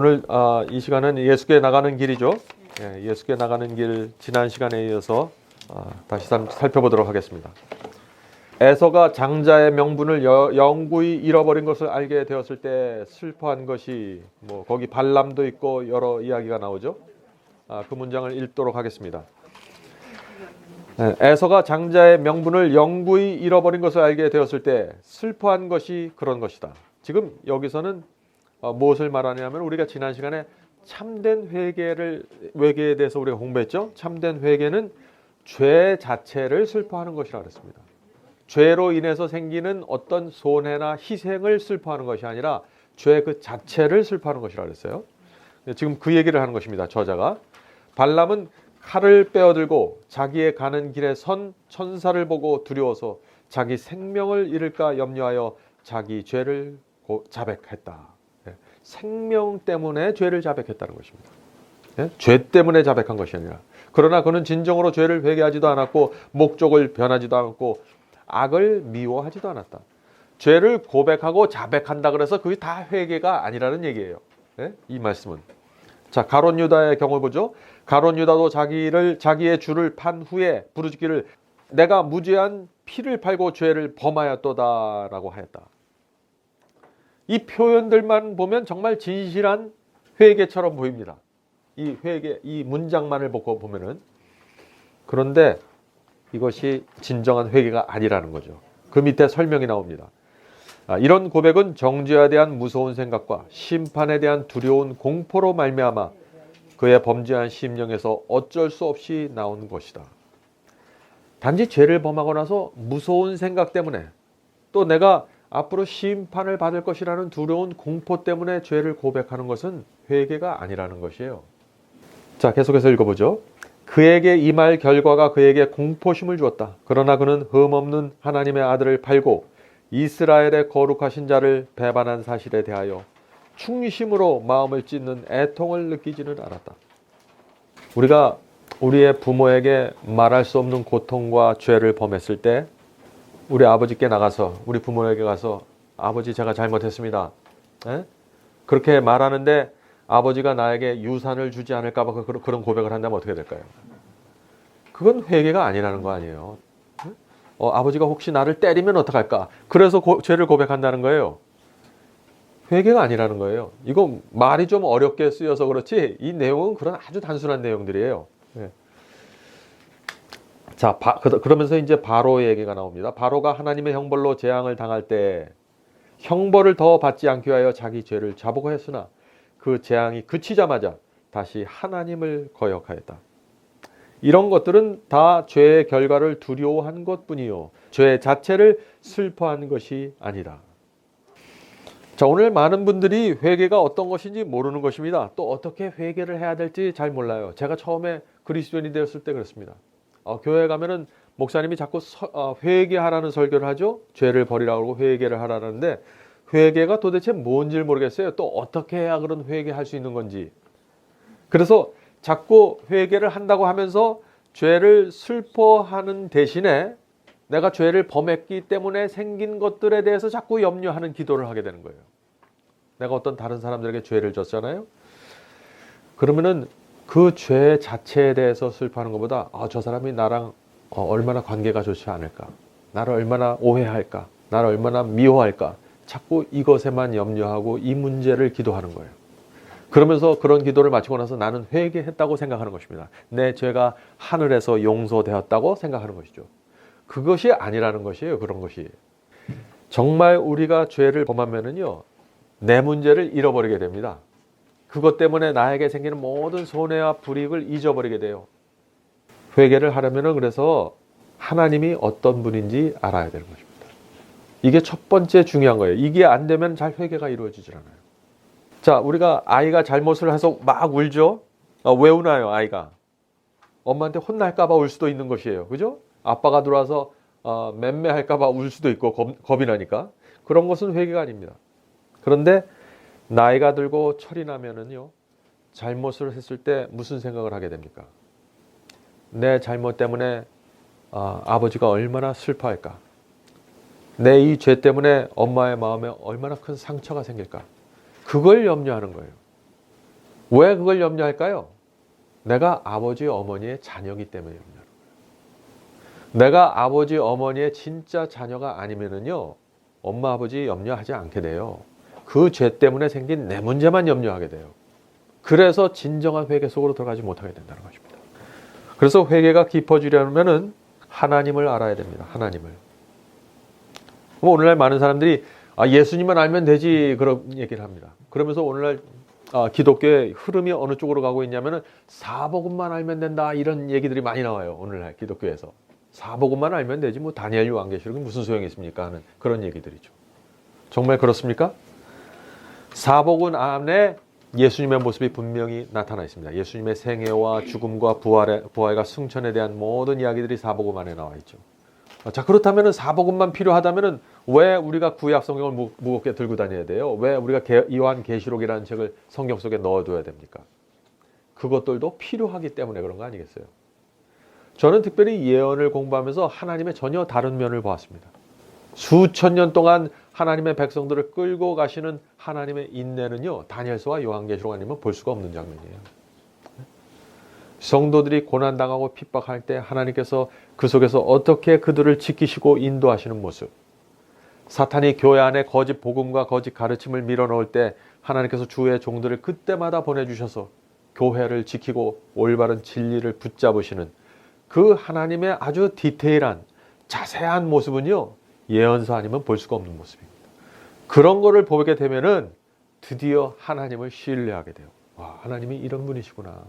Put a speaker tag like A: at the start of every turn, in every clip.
A: 오늘 아, 이 시간은 예수께 나가는 길이죠. 예, 예수께 나가는 길 지난 시간에 이어서 아, 다시 살- 살펴보도록 하겠습니다. 에서가 장자의 명분을 여- 영구히 잃어버린 것을 알게 되었을 때 슬퍼한 것이 뭐 거기 발람도 있고 여러 이야기가 나오죠. 아, 그 문장을 읽도록 하겠습니다. 예, 에서가 장자의 명분을 영구히 잃어버린 것을 알게 되었을 때 슬퍼한 것이 그런 것이다. 지금 여기서는 어, 무엇을 말하냐면 우리가 지난 시간에 참된 회개를 회개에 대해서 우리가 공부했죠. 참된 회개는 죄 자체를 슬퍼하는 것이라 그랬습니다. 죄로 인해서 생기는 어떤 손해나 희생을 슬퍼하는 것이 아니라 죄 그 자체를 슬퍼하는 것이라 그랬어요. 지금 그 얘기를 하는 것입니다. 저자가 발람은 칼을 빼어들고 자기의 가는 길에 선 천사를 보고 두려워서 자기 생명을 잃을까 염려하여 자기 죄를 고- 자백했다. 예, 생명 때문에 죄를 자백했다는 것입니다. 예? 죄 때문에 자백한 것이 아니라 그러나 그는 진정으로 죄를 회개하지도 않았고 목적을 변하지도 않았고 악을 미워하지도 않았다. 죄를 고백하고 자백한다 그래서 그게 다 회개가 아니라는 얘기예요. 예? 이 말씀은 자 가론 유다의 경우 보죠. 가론 유다도 자기를 자기의 주를 판 후에 부르짖기를 내가 무죄한 피를 팔고 죄를 범하였도다라고 하였다. 이 표현들만 보면 정말 진실한 회개처럼 보입니다. 이 회개 이 문장만을 보고 보면은 그런데 이것이 진정한 회개가 아니라는 거죠. 그 밑에 설명이 나옵니다. 아, 이런 고백은 정죄에 대한 무서운 생각과 심판에 대한 두려운 공포로 말미암아 그의 범죄한 심령에서 어쩔 수 없이 나온 것이다. 단지 죄를 범하고 나서 무서운 생각 때문에 또 내가 앞으로 심판을 받을 것이라는 두려운 공포 때문에 죄를 고백하는 것은 회개가 아니라는 것이에요. 자, 계속해서 읽어보죠. 그에게 이말 결과가 그에게 공포심을 주었다. 그러나 그는 흠없는 하나님의 아들을 팔고 이스라엘의 거룩하신 자를 배반한 사실에 대하여 충심으로 마음을 찢는 애통을 느끼지는 않았다. 우리가 우리의 부모에게 말할 수 없는 고통과 죄를 범했을 때 우리 아버지께 나가서 우리 부모에게 가서 아버지 제가 잘못했습니다. 에? 그렇게 말하는데 아버지가 나에게 유산을 주지 않을까 봐 그- 그런 고백을 한다면 어떻게 될까요? 그건 회개가 아니라는 거 아니에요. 에? 어, 아버지가 혹시 나를 때리면 어떡할까? 그래서 고- 죄를 고백한다는 거예요. 회개가 아니라는 거예요. 이거 말이 좀 어렵게 쓰여서 그렇지 이 내용은 그런 아주 단순한 내용들이에요. 예. 자, 바, 그, 그러면서 이제 바로의 얘기가 나옵니다. 바로가 하나님의 형벌로 재앙을 당할 때 형벌을 더 받지 않기 위하여 자기 죄를 자복하였으나 그 재앙이 그치자마자 다시 하나님을 거역하였다. 이런 것들은 다 죄의 결과를 두려워한 것뿐이요. 죄 자체를 슬퍼한 것이 아니라. 자, 오늘 많은 분들이 회개가 어떤 것인지 모르는 것입니다. 또 어떻게 회개를 해야 될지 잘 몰라요. 제가 처음에 그리스도인이 되었을 때 그렇습니다. 어, 교회 가면은 목사님이 자꾸 서- 어, 회개하라는 설교를 하죠. 죄를 버리라고 회개를 하라는데 회개가 도대체 뭔지를 모르겠어요. 또 어떻게 해야 그런 회개할 수 있는 건지. 그래서 자꾸 회개를 한다고 하면서 죄를 슬퍼하는 대신에 내가 죄를 범했기 때문에 생긴 것들에 대해서 자꾸 염려하는 기도를 하게 되는 거예요. 내가 어떤 다른 사람들에게 죄를 졌잖아요. 그러면은 그 죄 자체에 대해서 슬퍼하는 것보다 아, 저 사람이 나랑 어, 얼마나 관계가 좋지 않을까, 나를 얼마나 오해할까, 나를 얼마나 미워할까, 자꾸 이것에만 염려하고 이 문제를 기도하는 거예요. 그러면서 그런 기도를 마치고 나서 나는 회개했다고 생각하는 것입니다. 내 죄가 하늘에서 용서되었다고 생각하는 것이죠. 그것이 아니라는 것이에요. 그런 것이. 정말 우리가 죄를 범하면은요, 내 문제를 잃어버리게 됩니다. 그것 때문에 나에게 생기는 모든 손해와 불이익을 잊어버리게 돼요. 회개를 하려면은 그래서 하나님이 어떤 분인지 알아야 되는 것입니다. 이게 첫 번째 중요한 거예요. 이게 안 되면 잘 회개가 이루어지질 않아요. 자, 우리가 아이가 잘못을 해서 막 울죠? 어, 왜 우나요, 아이가? 엄마한테 혼날까봐 울 수도 있는 것이에요. 그죠? 아빠가 들어와서 어, 맴매할까봐 울 수도 있고 겁, 겁이 나니까. 그런 것은 회개가 아닙니다. 그런데 나이가 들고 철이 나면은요, 잘못을 했을 때 무슨 생각을 하게 됩니까? 내 잘못 때문에 아, 아버지가 얼마나 슬퍼할까? 내 이 죄 때문에 엄마의 마음에 얼마나 큰 상처가 생길까? 그걸 염려하는 거예요. 왜 그걸 염려할까요? 내가 아버지 어머니의 자녀이기 때문에 염려하는 거예요. 내가 아버지 어머니의 진짜 자녀가 아니면은요 엄마 아버지 염려하지 않게 돼요. 그 죄 때문에 생긴 내 문제만 염려하게 돼요. 그래서 진정한 회개 속으로 들어가지 못하게 된다는 것입니다. 그래서 회개가 깊어지려면은 하나님을 알아야 됩니다. 하나님을. 뭐 오늘날 많은 사람들이 아, 예수님만 알면 되지 그런 얘기를 합니다. 그러면서 오늘날 아, 기독교의 흐름이 어느 쪽으로 가고 있냐면은 사복음만 알면 된다 이런 얘기들이 많이 나와요. 오늘날 기독교에서 사복음만 알면 되지 뭐 다니엘 요한계시록이 무슨 소용이 있습니까 하는 그런 얘기들이죠. 정말 그렇습니까? 사복음 안에 예수님의 모습이 분명히 나타나 있습니다. 예수님의 생애와 죽음과 부활의, 부활과 승천에 대한 모든 이야기들이 사복음 안에 나와 있죠. 자 그렇다면 사복음만 필요하다면 왜 우리가 구약 성경을 무, 무겁게 들고 다녀야 돼요? 왜 우리가 개, 요한 계시록이라는 책을 성경 속에 넣어둬야 됩니까? 그것들도 필요하기 때문에 그런 거 아니겠어요? 저는 특별히 예언을 공부하면서 하나님의 전혀 다른 면을 보았습니다. 수천 년 동안 하나님의 백성들을 끌고 가시는 하나님의 인내는요 다니엘서와 요한계시록 아니면 볼 수가 없는 장면이에요. 성도들이 고난 당하고 핍박할 때 하나님께서 그 속에서 어떻게 그들을 지키시고 인도하시는 모습. 사탄이 교회 안에 거짓 복음과 거짓 가르침을 밀어넣을 때 하나님께서 주의 종들을 그때마다 보내주셔서 교회를 지키고 올바른 진리를 붙잡으시는 그 하나님의 아주 디테일한 자세한 모습은요 예언서 아니면 볼 수가 없는 모습입니다. 그런 거를 보게 되면은 드디어 하나님을 신뢰하게 돼요. 와 하나님이 이런 분이시구나.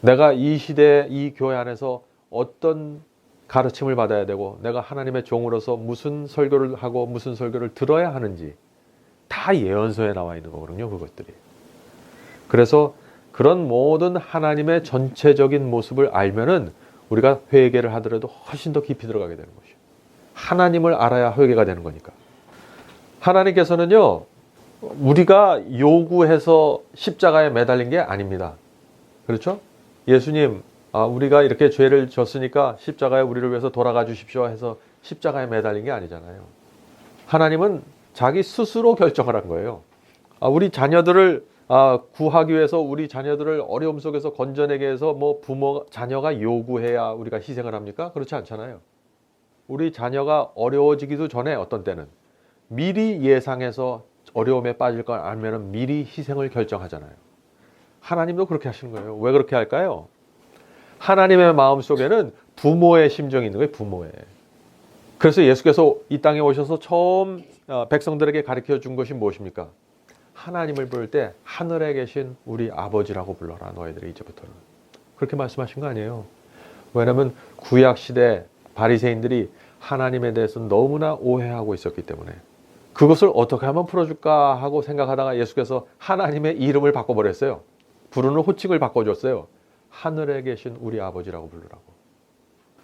A: 내가 이 시대 이 교회 안에서 어떤 가르침을 받아야 되고 내가 하나님의 종으로서 무슨 설교를 하고 무슨 설교를 들어야 하는지 다 예언서에 나와 있는 거거든요. 그것들이. 그래서 그런 모든 하나님의 전체적인 모습을 알면은 우리가 회개를 하더라도 훨씬 더 깊이 들어가게 되는 것이요. 하나님을 알아야 회개가 되는 거니까. 하나님께서는요, 우리가 요구해서 십자가에 매달린 게 아닙니다. 그렇죠? 예수님, 아, 우리가 이렇게 죄를 졌으니까 십자가에 우리를 위해서 돌아가 주십시오 해서 십자가에 매달린 게 아니잖아요. 하나님은 자기 스스로 결정을 한 거예요. 아, 우리 자녀들을 아, 구하기 위해서 우리 자녀들을 어려움 속에서 건져내게 해서 뭐 부모, 자녀가 요구해야 우리가 희생을 합니까? 그렇지 않잖아요. 우리 자녀가 어려워지기도 전에 어떤 때는 미리 예상해서 어려움에 빠질 걸 알면 미리 희생을 결정하잖아요. 하나님도 그렇게 하시는 거예요. 왜 그렇게 할까요? 하나님의 마음 속에는 부모의 심정이 있는 거예요. 부모의. 그래서 예수께서 이 땅에 오셔서 처음 어, 백성들에게 가르쳐 준 것이 무엇입니까? 하나님을 부를 때 하늘에 계신 우리 아버지라고 불러라 너희들이 이제부터는 그렇게 말씀하신 거 아니에요. 왜냐하면 구약 시대 바리새인들이 하나님에 대해서 너무나 오해하고 있었기 때문에 그것을 어떻게 하면 풀어줄까 하고 생각하다가 예수께서 하나님의 이름을 바꿔버렸어요. 부르는 호칭을 바꿔줬어요. 하늘에 계신 우리 아버지라고 부르라고.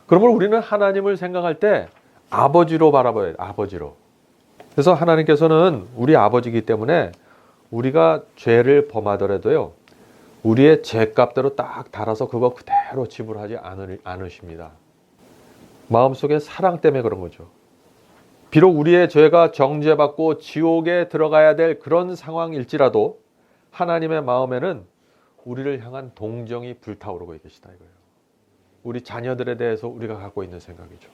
A: 그러면 우리는 하나님을 생각할 때 아버지로 바라봐야 돼. 아버지로. 그래서 하나님께서는 우리 아버지이기 때문에 우리가 죄를 범하더라도요. 우리의 죄값대로 딱 달아서 그거 그대로 지불하지 않으십니다. 마음속에 사랑 때문에 그런 거죠. 비록 우리의 죄가 정죄받고 지옥에 들어가야 될 그런 상황일지라도 하나님의 마음에는 우리를 향한 동정이 불타오르고 계시다 이거예요. 우리 자녀들에 대해서 우리가 갖고 있는 생각이죠.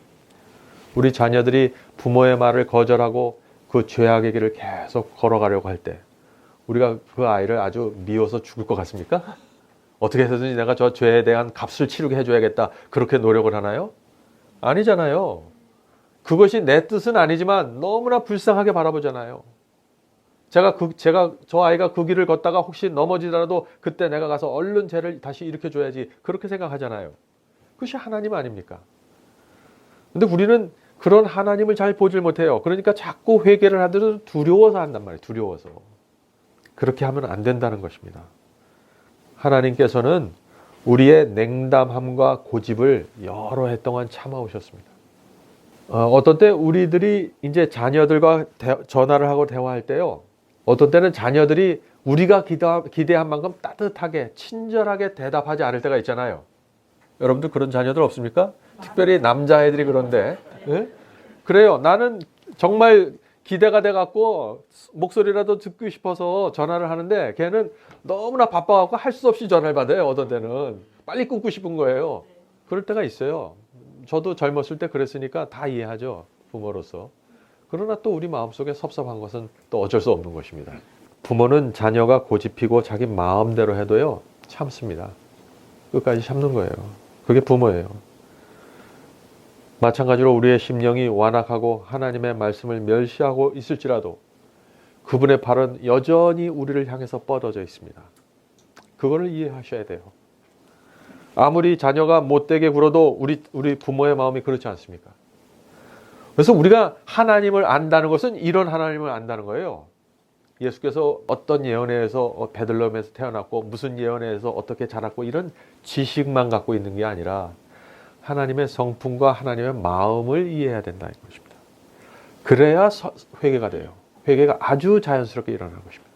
A: 우리 자녀들이 부모의 말을 거절하고 그 죄악의 길을 계속 걸어가려고 할 때 우리가 그 아이를 아주 미워서 죽을 것 같습니까? 어떻게 해서든지 내가 저 죄에 대한 값을 치르게 해줘야겠다. 그렇게 노력을 하나요? 아니잖아요. 그것이 내 뜻은 아니지만 너무나 불쌍하게 바라보잖아요. 제가 그 제가 저 아이가 그 길을 걷다가 혹시 넘어지더라도 그때 내가 가서 얼른 죄를 다시 일으켜 줘야지 그렇게 생각하잖아요. 그것이 하나님 아닙니까? 근데 우리는 그런 하나님을 잘 보질 못해요. 그러니까 자꾸 회개를 하더라도 두려워서 한단 말이에요. 두려워서. 그렇게 하면 안 된다는 것입니다. 하나님께서는 우리의 냉담함과 고집을 여러 해 동안 참아오셨습니다. 어, 떤때 우리들이 이제 자녀들과 대, 전화를 하고 대화할 때요. 어떤 때는 자녀들이 우리가 기대, 기대한 만큼 따뜻하게 친절하게 대답하지 않을 때가 있잖아요. 여러분들 그런 자녀들 없습니까? 특별히 남자애들이 그런데 네? 그래요. 나는 정말 기대가 돼 갖고 목소리라도 듣고 싶어서 전화를 하는데 걔는 너무나 바빠 갖고 할 수 없이 전화를 받아요. 어떤 때는 빨리 끊고 싶은 거예요. 그럴 때가 있어요. 저도 젊었을 때 그랬으니까 다 이해하죠. 부모로서. 그러나 또 우리 마음속에 섭섭한 것은 또 어쩔 수 없는 것입니다. 부모는 자녀가 고집피고 자기 마음대로 해도요. 참습니다. 끝까지 참는 거예요. 그게 부모예요. 마찬가지로 우리의 심령이 완악하고 하나님의 말씀을 멸시하고 있을지라도 그분의 팔은 여전히 우리를 향해서 뻗어져 있습니다. 그거를 이해하셔야 돼요. 아무리 자녀가 못되게 굴어도 우리 우리 부모의 마음이 그렇지 않습니까? 그래서 우리가 하나님을 안다는 것은 이런 하나님을 안다는 거예요. 예수께서 어떤 예언에서 베들레헴에서 태어났고 무슨 예언에서 어떻게 자랐고 이런 지식만 갖고 있는 게 아니라 하나님의 성품과 하나님의 마음을 이해해야 된다는 것입니다. 그래야 서- 회개가 돼요. 회개가 아주 자연스럽게 일어나는 것입니다.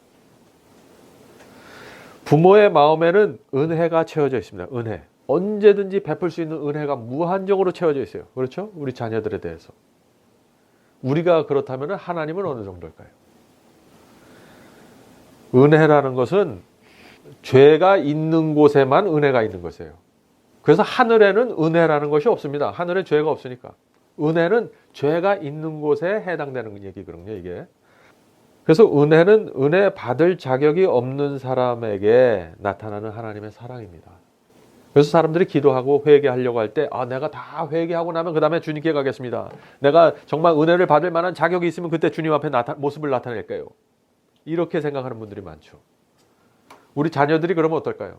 A: 부모의 마음에는 은혜가 채워져 있습니다. 은혜. 언제든지 베풀 수 있는 은혜가 무한정으로 채워져 있어요. 그렇죠? 우리 자녀들에 대해서. 우리가 그렇다면 하나님은 어느 정도일까요? 은혜라는 것은 죄가 있는 곳에만 은혜가 있는 것이에요. 그래서 하늘에는 은혜라는 것이 없습니다. 하늘에 죄가 없으니까. 은혜는 죄가 있는 곳에 해당되는 얘기거든요, 이게. 그래서 은혜는 은혜 받을 자격이 없는 사람에게 나타나는 하나님의 사랑입니다. 그래서 사람들이 기도하고 회개하려고 할 때, 아, 내가 다 회개하고 나면 그 다음에 주님께 가겠습니다. 내가 정말 은혜를 받을 만한 자격이 있으면 그때 주님 앞에 나타, 모습을 나타낼까요? 이렇게 생각하는 분들이 많죠. 우리 자녀들이 그러면 어떨까요?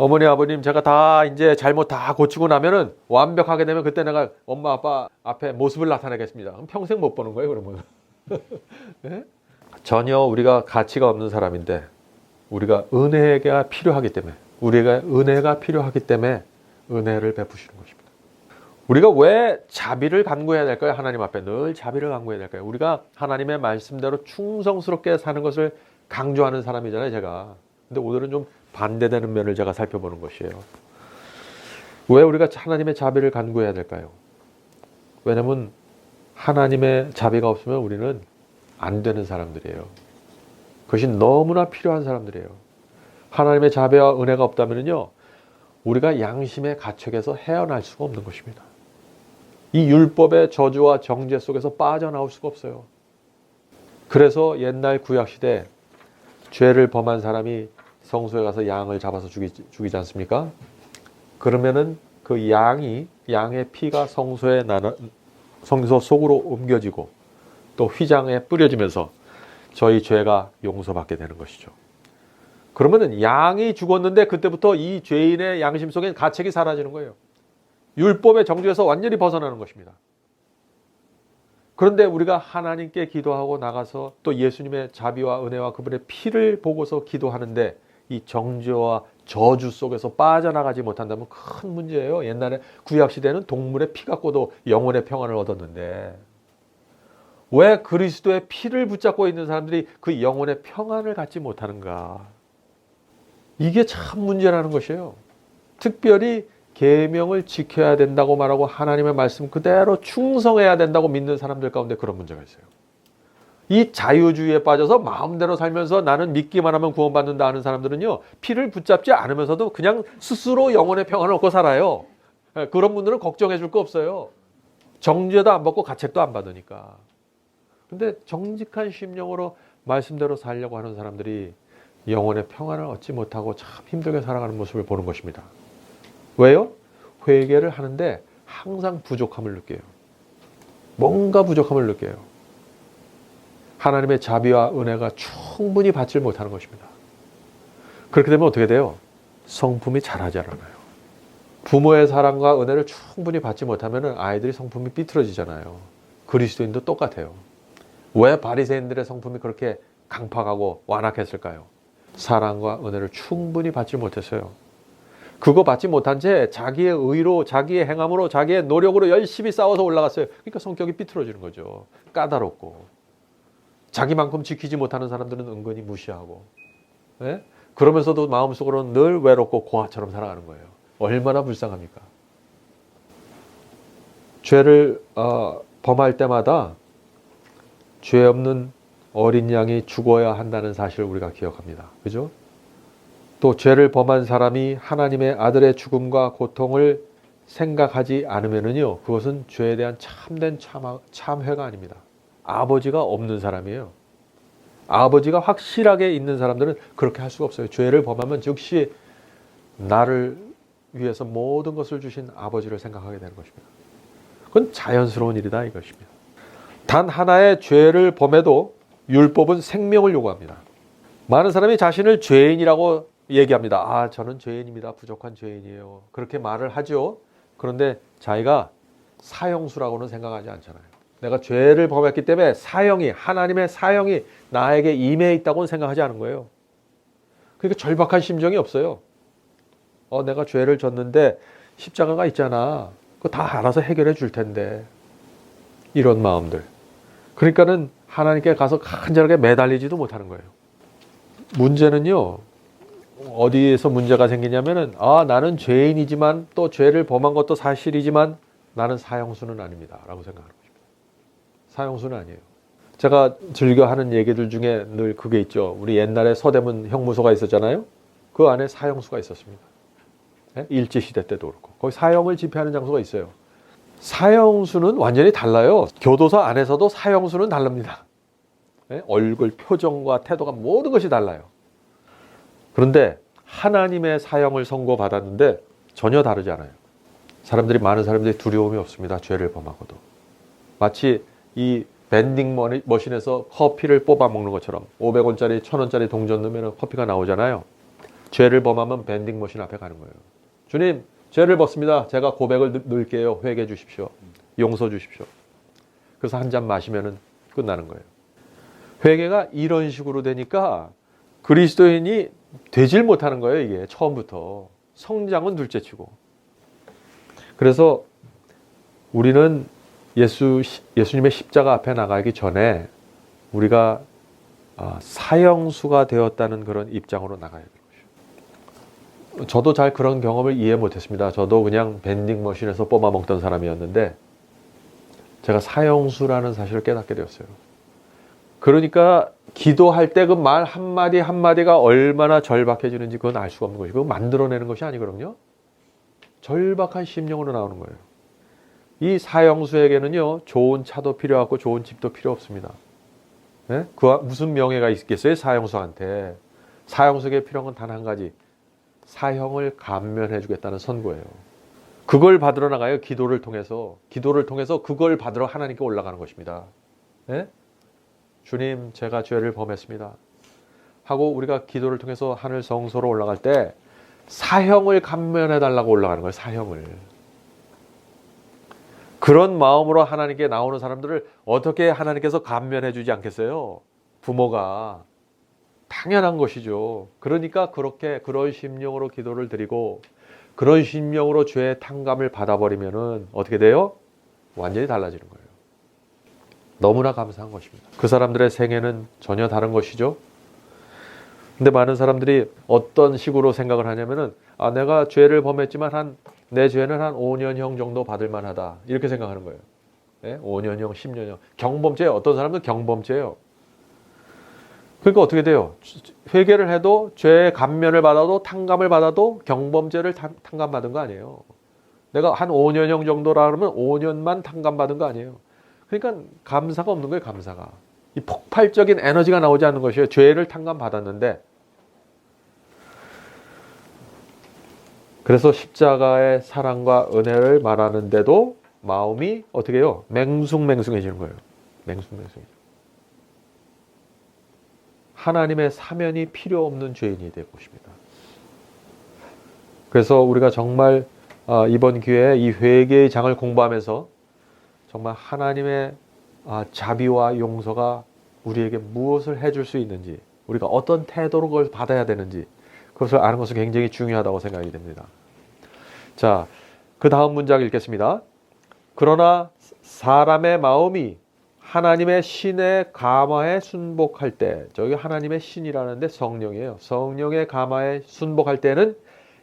A: 어머니, 아버님, 제가 다 이제 잘못 다 고치고 나면은 완벽하게 되면 그때 내가 엄마, 아빠 앞에 모습을 나타내겠습니다. 그럼 평생 못 보는 거예요, 그러면. 네? 전혀 우리가 가치가 없는 사람인데 우리가 은혜가 필요하기 때문에 우리가 은혜가 필요하기 때문에 은혜를 베푸시는 것입니다. 우리가 왜 자비를 간구해야 될까요? 하나님 앞에 늘 자비를 간구해야 될까요? 우리가 하나님의 말씀대로 충성스럽게 사는 것을 강조하는 사람이잖아요, 제가. 근데 오늘은 좀 반대되는 면을 제가 살펴보는 것이에요. 왜 우리가 하나님의 자비를 간구해야 될까요? 왜냐면 하나님의 자비가 없으면 우리는 안 되는 사람들이에요. 그것이 너무나 필요한 사람들이에요. 하나님의 자비와 은혜가 없다면요, 우리가 양심의 가책에서 헤어날 수가 없는 것입니다. 이 율법의 저주와 정죄 속에서 빠져나올 수가 없어요. 그래서 옛날 구약 시대 죄를 범한 사람이 성소에 가서 양을 잡아서 죽이, 죽이지 않습니까? 그러면은 그 양이 양의 피가 성소에 나눠 성소 속으로 옮겨지고 또 휘장에 뿌려지면서 저희 죄가 용서받게 되는 것이죠. 그러면은 양이 죽었는데 그때부터 이 죄인의 양심 속엔 가책이 사라지는 거예요. 율법의 정죄에서 완전히 벗어나는 것입니다. 그런데 우리가 하나님께 기도하고 나가서 또 예수님의 자비와 은혜와 그분의 피를 보고서 기도하는데 이 정죄와 저주 속에서 빠져나가지 못한다면 큰 문제예요. 옛날에 구약 시대는 동물의 피 갖고도 영혼의 평안을 얻었는데 왜 그리스도의 피를 붙잡고 있는 사람들이 그 영혼의 평안을 갖지 못하는가? 이게 참 문제라는 것이에요. 특별히 계명을 지켜야 된다고 말하고 하나님의 말씀 그대로 충성해야 된다고 믿는 사람들 가운데 그런 문제가 있어요. 이 자유주의에 빠져서 마음대로 살면서 나는 믿기만 하면 구원받는다 하는 사람들은요, 피를 붙잡지 않으면서도 그냥 스스로 영혼의 평안을 얻고 살아요. 예, 그런 분들은 걱정해 줄 거 없어요. 정죄도 안 받고 가책도 안 받으니까. 근데 정직한 심령으로 말씀대로 살려고 하는 사람들이 영혼의 평안을 얻지 못하고 참 힘들게 살아가는 모습을 보는 것입니다. 왜요? 회개를 하는데 항상 부족함을 느껴요. 뭔가 부족함을 느껴요. 하나님의 자비와 은혜가 충분히 받질 못하는 것입니다. 그렇게 되면 어떻게 돼요? 성품이 자라지 않아요. 부모의 사랑과 은혜를 충분히 받지 못하면 아이들이 성품이 삐뚤어지잖아요. 그리스도인도 똑같아요. 왜 바리새인들의 성품이 그렇게 강팍하고 완악했을까요? 사랑과 은혜를 충분히 받지 못했어요. 그거 받지 못한 채 자기의 의로, 자기의 행함으로, 자기의 노력으로 열심히 싸워서 올라갔어요. 그러니까 성격이 삐뚤어지는 거죠. 까다롭고. 자기만큼 지키지 못하는 사람들은 은근히 무시하고. 예? 그러면서도 마음속으로는 늘 외롭고 고아처럼 살아가는 거예요. 얼마나 불쌍합니까? 죄를 어, 범할 때마다 죄 없는 어린 양이 죽어야 한다는 사실을 우리가 기억합니다. 그죠? 또 죄를 범한 사람이 하나님의 아들의 죽음과 고통을 생각하지 않으면은요, 그것은 죄에 대한 참된 참, 참회가 아닙니다. 아버지가 없는 사람이에요. 아버지가 확실하게 있는 사람들은 그렇게 할 수가 없어요. 죄를 범하면 즉시 나를 위해서 모든 것을 주신 아버지를 생각하게 되는 것입니다. 그건 자연스러운 일이다 이것입니다. 단 하나의 죄를 범해도 율법은 생명을 요구합니다. 많은 사람이 자신을 죄인이라고 얘기합니다. 아, 저는 죄인입니다. 부족한 죄인이에요. 그렇게 말을 하죠. 그런데 자기가 사형수라고는 생각하지 않잖아요. 내가 죄를 범했기 때문에 사형이 하나님의 사형이 나에게 임해 있다고는 생각하지 않은 거예요. 그러니까 절박한 심정이 없어요. 어, 내가 죄를 졌는데 십자가가 있잖아. 그거 다 알아서 해결해 줄 텐데. 이런 마음들. 그러니까는 하나님께 가서 간절하게 매달리지도 못하는 거예요. 문제는요, 어디에서 문제가 생기냐면은, 아, 나는 죄인이지만 또 죄를 범한 것도 사실이지만 나는 사형수는 아닙니다. 라고 생각하는 것입니다. 사형수는 아니에요. 제가 즐겨 하는 얘기들 중에 늘 그게 있죠. 우리 옛날에 서대문 형무소가 있었잖아요. 그 안에 사형수가 있었습니다. 예? 일제시대 때도 그렇고. 거기 사형을 집행하는 장소가 있어요. 사형수는 완전히 달라요. 교도소 안에서도 사형수는 다릅니다. 예? 얼굴 표정과 태도가 모든 것이 달라요. 그런데 하나님의 사형을 선고받았는데 전혀 다르지 않아요. 사람들이 많은 사람들이 두려움이 없습니다. 죄를 범하고도. 마치 이 밴딩 머신에서 커피를 뽑아 먹는 것처럼 500원짜리, 1000원짜리 동전 넣으면 커피가 나오잖아요. 죄를 범하면 밴딩 머신 앞에 가는 거예요. 주님, 죄를 벗습니다. 제가 고백을 넣- 넣을게요. 회개해 주십시오. 용서 주십시오. 그래서 한 잔 마시면은 끝나는 거예요. 회개가 이런 식으로 되니까 그리스도인이 되질 못하는 거예요, 이게 처음부터. 성장은 둘째 치고. 그래서 우리는 예수 예수님의 십자가 앞에 나가기 전에 우리가 아, 사형수가 되었다는 그런 입장으로 나가야 돼요. 저도 잘 그런 경험을 이해 못했습니다. 저도 그냥 밴딩 머신에서 뽑아 먹던 사람이었는데 제가 사형수라는 사실을 깨닫게 되었어요. 그러니까 기도할 때 그 말 한마디 한마디가 얼마나 절박해지는지 그건 알 수가 없는 것이고 만들어내는 것이 아니거든요. 절박한 심령으로 나오는 거예요. 이 사형수에게는요, 좋은 차도 필요 없고 좋은 집도 필요 없습니다. 예? 그 무슨 명예가 있겠어요, 사형수한테. 사형수에게 필요한 건 단 한 가지. 사형을 감면해 주겠다는 선고예요. 그걸 받으러 나가요, 기도를 통해서. 기도를 통해서 그걸 받으러 하나님께 올라가는 것입니다. 예? 주님, 제가 죄를 범했습니다. 하고 우리가 기도를 통해서 하늘 성소로 올라갈 때 사형을 감면해 달라고 올라가는 거예요, 사형을. 그런 마음으로 하나님께 나오는 사람들을 어떻게 하나님께서 감면해 주지 않겠어요? 부모가. 당연한 것이죠. 그러니까 그렇게 그런 심령으로 기도를 드리고 그런 심령으로 죄의 탕감을 받아버리면은 어떻게 돼요? 완전히 달라지는 거예요. 너무나 감사한 것입니다. 그 사람들의 생애는 전혀 다른 것이죠. 근데 많은 사람들이 어떤 식으로 생각을 하냐면은 아 내가 죄를 범했지만 한 내 죄는 한 5년형 정도 받을 만하다 이렇게 생각하는 거예요. 예? 5년형, 10년형 경범죄 어떤 사람은 경범죄예요. 그러니까 어떻게 돼요? 회개를 해도 죄의 감면을 받아도 탕감을 받아도 경범죄를 탕- 탕감받은 거 아니에요. 내가 한 5년형 정도라 그러면 5년만 탕감받은 거 아니에요. 그러니까 감사가 없는 거예요, 감사가. 이 폭발적인 에너지가 나오지 않는 것이에요. 죄를 탕감받았는데 그래서 십자가의 사랑과 은혜를 말하는데도 마음이 어떻게 해요? 맹숭맹숭해지는 거예요. 맹숭맹숭. 하나님의 사면이 필요 없는 죄인이 되고 싶니다. 그래서 우리가 정말 아, 이번 기회에 이 회개의 장을 공부하면서 정말 하나님의 아, 자비와 용서가 우리에게 무엇을 해줄 수 있는지, 우리가 어떤 태도로 그걸 받아야 되는지, 그것을 아는 것은 굉장히 중요하다고 생각이 됩니다. 자, 그 다음 문장 읽겠습니다. 그러나 사람의 마음이 하나님의 신의 감화에 순복할 때, 저기 하나님의 신이라는데 성령이에요. 성령의 감화에 순복할 때는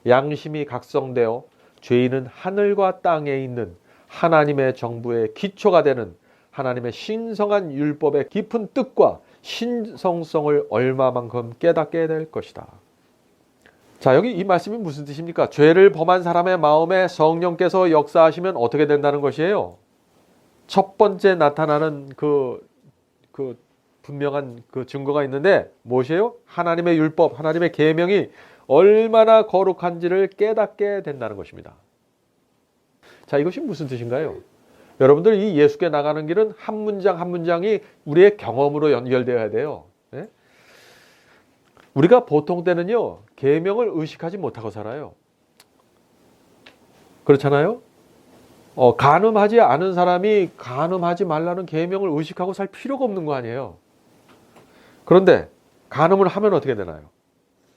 A: 양심이 각성되어 죄인은 하늘과 땅에 있는 하나님의 정부의 기초가 되는 하나님의 신성한 율법의 깊은 뜻과 신성성을 얼마만큼 깨닫게 될 것이다. 자, 여기 이 말씀이 무슨 뜻입니까? 죄를 범한 사람의 마음에 성령께서 역사하시면 어떻게 된다는 것이에요? 첫 번째 나타나는 그, 그 분명한 그 증거가 있는데 무엇이에요? 하나님의 율법, 하나님의 계명이 얼마나 거룩한지를 깨닫게 된다는 것입니다. 자, 이것이 무슨 뜻인가요? 여러분들 이 예수께 나가는 길은 한 문장 한 문장이 우리의 경험으로 연결되어야 돼요. 네? 우리가 보통 때는요 계명을 의식하지 못하고 살아요. 그렇잖아요. 어, 간음하지 않은 사람이 간음하지 말라는 계명을 의식하고 살 필요가 없는 거 아니에요. 그런데 간음을 하면 어떻게 되나요?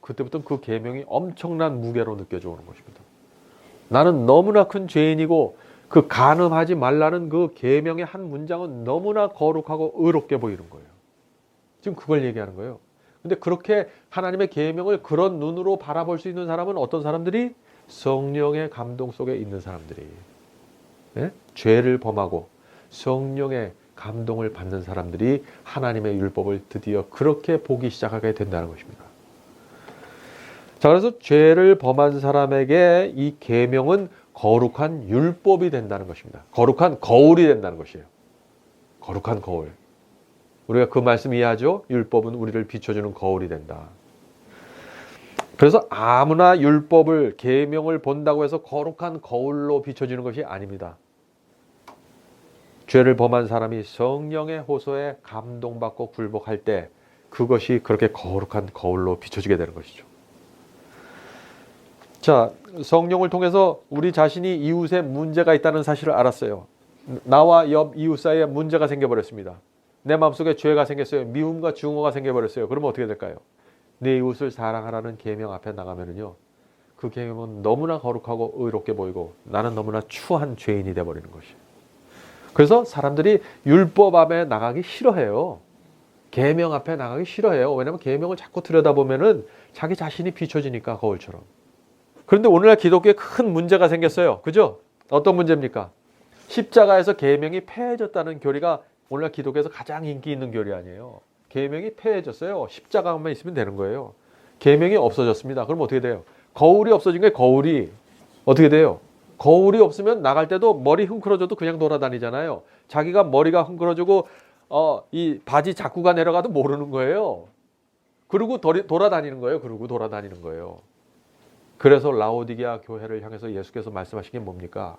A: 그때부터 그 계명이 엄청난 무게로 느껴져 오는 것입니다. 나는 너무나 큰 죄인이고 그 간음하지 말라는 그 계명의 한 문장은 너무나 거룩하고 의롭게 보이는 거예요. 지금 그걸 얘기하는 거예요. 근데 그렇게 하나님의 계명을 그런 눈으로 바라볼 수 있는 사람은 어떤 사람들이 성령의 감동 속에 있는 사람들이 예? 죄를 범하고 성령의 감동을 받는 사람들이 하나님의 율법을 드디어 그렇게 보기 시작하게 된다는 것입니다. 자, 그래서 죄를 범한 사람에게 이 계명은 거룩한 율법이 된다는 것입니다. 거룩한 거울이 된다는 것이에요. 거룩한 거울. 우리가 그 말씀 이해하죠? 율법은 우리를 비춰주는 거울이 된다. 그래서 아무나 율법을 계명을 본다고 해서 거룩한 거울로 비춰지는 것이 아닙니다. 죄를 범한 사람이 성령의 호소에 감동받고 굴복할 때 그것이 그렇게 거룩한 거울로 비춰지게 되는 것이죠. 자, 성령을 통해서 우리 자신이 이웃에 문제가 있다는 사실을 알았어요. 나와 옆 이웃 사이에 문제가 생겨버렸습니다. 내 마음속에 죄가 생겼어요. 미움과 증오가 생겨버렸어요. 그러면 어떻게 될까요? 내 이웃을 사랑하라는 계명 앞에 나가면은요. 그 계명은 너무나 거룩하고 의롭게 보이고 나는 너무나 추한 죄인이 돼 버리는 것이. 그래서 사람들이 율법 앞에 나가기 싫어해요. 계명 앞에 나가기 싫어해요. 왜냐하면 계명을 자꾸 들여다보면은 자기 자신이 비춰지니까 거울처럼. 그런데 오늘날 기독교에 큰 문제가 생겼어요. 그죠? 어떤 문제입니까? 십자가에서 계명이 폐해졌다는 교리가 오늘날 기독교에서 가장 인기 있는 교리 아니에요. 계명이 폐해졌어요. 십자가만 있으면 되는 거예요. 계명이 없어졌습니다. 그럼 어떻게 돼요? 거울이 없어진 게 거울이 어떻게 돼요? 거울이 없으면 나갈 때도 머리 흥크러져도 그냥 돌아다니잖아요. 자기가 머리가 흥크러지고 어, 이 바지 자꾸가 내려가도 모르는 거예요. 그리고 돌아다니는 거예요. 그리고 돌아다니는 거예요. 그래서 라오디게아 교회를 향해서 예수께서 말씀하신 게 뭡니까?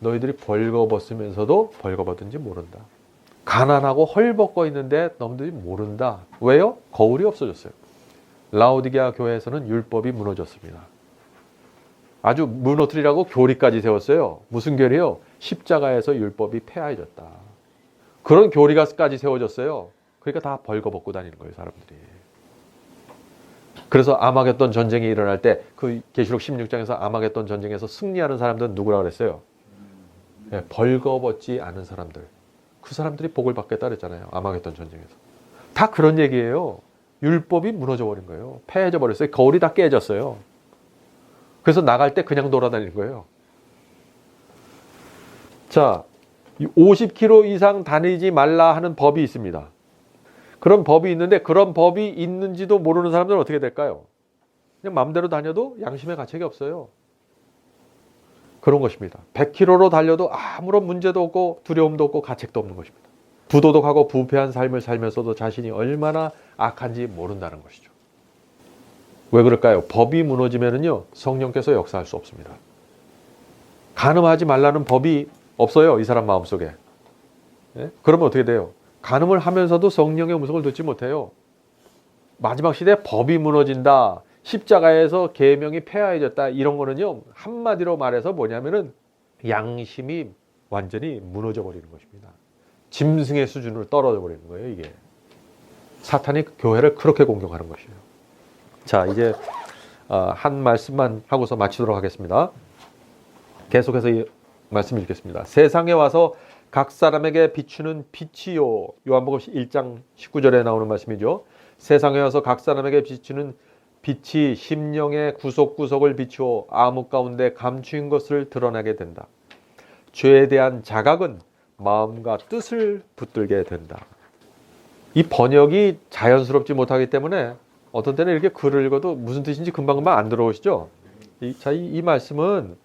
A: 너희들이 벌거벗으면서도 벌거벗은지 모른다. 가난하고 헐벗고 있는데 너희들이 모른다. 왜요? 거울이 없어졌어요. 라오디게아 교회에서는 율법이 무너졌습니다. 아주 무너뜨리라고 교리까지 세웠어요. 무슨 교리요? 십자가에서 율법이 폐하해졌다. 그런 교리가까지 세워졌어요. 그러니까 다 벌거벗고 다니는 거예요, 사람들이. 그래서 아마겟돈 전쟁이 일어날 때 그 계시록 16장에서 아마겟돈 전쟁에서 승리하는 사람들은 누구라 그랬어요? 네, 벌거벗지 않은 사람들. 그 사람들이 복을 받겠다 그랬잖아요. 아마겟돈 전쟁에서. 다 그런 얘기예요. 율법이 무너져 버린 거예요. 폐해져 버렸어요. 거울이 다 깨졌어요. 그래서 나갈 때 그냥 돌아다니는 거예요. 자, 50km 이상 다니지 말라 하는 법이 있습니다. 그런 법이 있는데 그런 법이 있는지도 모르는 사람들은 어떻게 될까요? 그냥 마음대로 다녀도 양심의 가책이 없어요. 그런 것입니다. 100km로 달려도 아무런 문제도 없고 두려움도 없고 가책도 없는 것입니다. 부도덕하고 부패한 삶을 살면서도 자신이 얼마나 악한지 모른다는 것이죠. 왜 그럴까요? 법이 무너지면은요 성령께서 역사할 수 없습니다. 간음하지 말라는 법이 없어요 이 사람 마음속에. 예? 그러면 어떻게 돼요? 간음을 하면서도 성령의 음성을 듣지 못해요. 마지막 시대에 법이 무너진다. 십자가에서 계명이 폐하해졌다. 이런 거는요. 한마디로 말해서 뭐냐면은 양심이 완전히 무너져 버리는 것입니다. 짐승의 수준으로 떨어져 버리는 거예요, 이게. 사탄이 교회를 그렇게 공격하는 것이에요. 자, 이제 어, 한 말씀만 하고서 마치도록 하겠습니다. 계속해서 이 말씀 읽겠습니다. 세상에 와서 각 사람에게 비추는 빛이요. 요한복음 1장 19절에 나오는 말씀이죠. 세상에 와서 각 사람에게 비추는 빛이 심령의 구석구석을 비추어 암흑 가운데 감추인 것을 드러내게 된다. 죄에 대한 자각은 마음과 뜻을 붙들게 된다. 이 번역이 자연스럽지 못하기 때문에 어떤 때는 이렇게 글을 읽어도 무슨 뜻인지 금방금방 안 들어오시죠? 이, 자, 이, 이 말씀은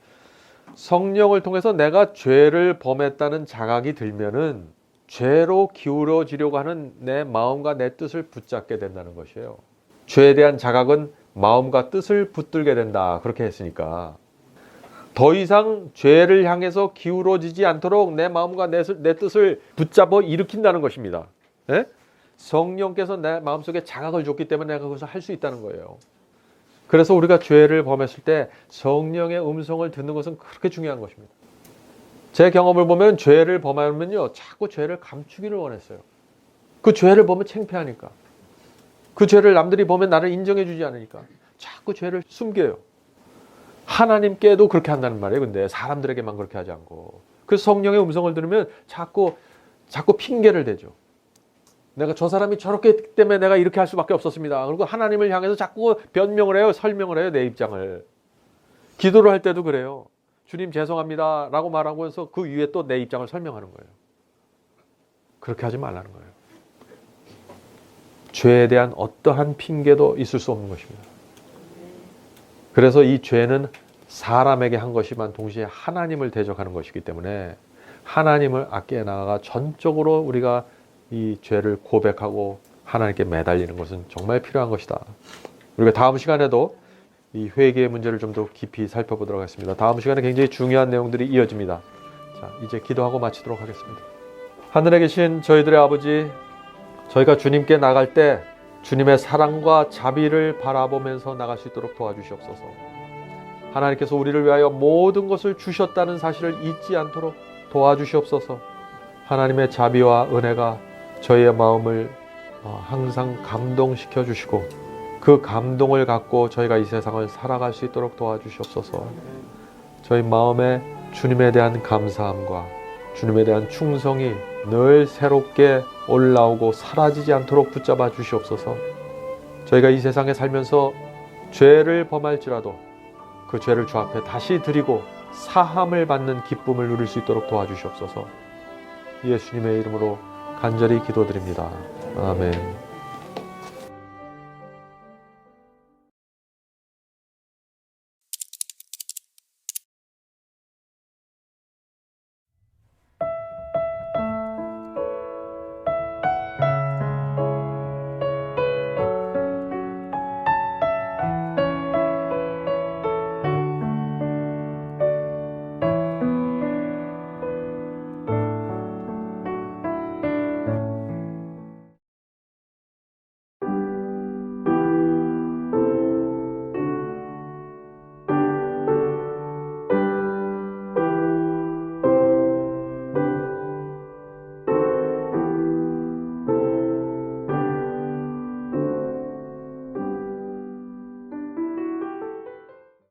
A: 성령을 통해서 내가 죄를 범했다는 자각이 들면은 죄로 기울어지려고 하는 내 마음과 내 뜻을 붙잡게 된다는 것이에요. 죄에 대한 자각은 마음과 뜻을 붙들게 된다. 그렇게 했으니까. 더 이상 죄를 향해서 기울어지지 않도록 내 마음과 내, 내 뜻을 붙잡아 일으킨다는 것입니다. 예? 성령께서 내 마음속에 자각을 줬기 때문에 내가 그것을 할 수 있다는 거예요. 그래서 우리가 죄를 범했을 때 성령의 음성을 듣는 것은 그렇게 중요한 것입니다. 제 경험을 보면 죄를 범하면요, 자꾸 죄를 감추기를 원했어요. 그 죄를 보면 창피하니까. 그 죄를 남들이 보면 나를 인정해 주지 않으니까. 자꾸 죄를 숨겨요. 하나님께도 그렇게 한다는 말이에요. 근데 사람들에게만 그렇게 하지 않고. 그래서 성령의 음성을 들으면 자꾸, 자꾸 핑계를 대죠. 내가 저 사람이 저렇게 했기 때문에 내가 이렇게 할 수밖에 없었습니다. 그리고 하나님을 향해서 자꾸 변명을 해요. 설명을 해요. 내 입장을. 기도를 할 때도 그래요. 주님 죄송합니다. 라고 말하고 해서 그 위에 또 내 입장을 설명하는 거예요. 그렇게 하지 말라는 거예요. 죄에 대한 어떠한 핑계도 있을 수 없는 것입니다. 그래서 이 죄는 사람에게 한 것이만 동시에 하나님을 대적하는 것이기 때문에 하나님을 아끼어 나아가 전적으로 우리가 이 죄를 고백하고 하나님께 매달리는 것은 정말 필요한 것이다. 우리가 다음 시간에도 이 회개의 문제를 좀 더 깊이 살펴보도록 하겠습니다. 다음 시간에 굉장히 중요한 내용들이 이어집니다. 자, 이제 기도하고 마치도록 하겠습니다. 하늘에 계신 저희들의 아버지, 저희가 주님께 나갈 때 주님의 사랑과 자비를 바라보면서 나갈 수 있도록 도와주시옵소서. 하나님께서 우리를 위하여 모든 것을 주셨다는 사실을 잊지 않도록 도와주시옵소서. 하나님의 자비와 은혜가 저희의 마음을 어, 항상 감동시켜 주시고 그 감동을 갖고 저희가 이 세상을 살아갈 수 있도록 도와주시옵소서. 저희 마음에 주님에 대한 감사함과 주님에 대한 충성이 늘 새롭게 올라오고 사라지지 않도록 붙잡아 주시옵소서. 저희가 이 세상에 살면서 죄를 범할지라도 그 죄를 주 앞에 다시 드리고 사함을 받는 기쁨을 누릴 수 있도록 도와주시옵소서. 예수님의 이름으로 간절히 기도드립니다. 아멘.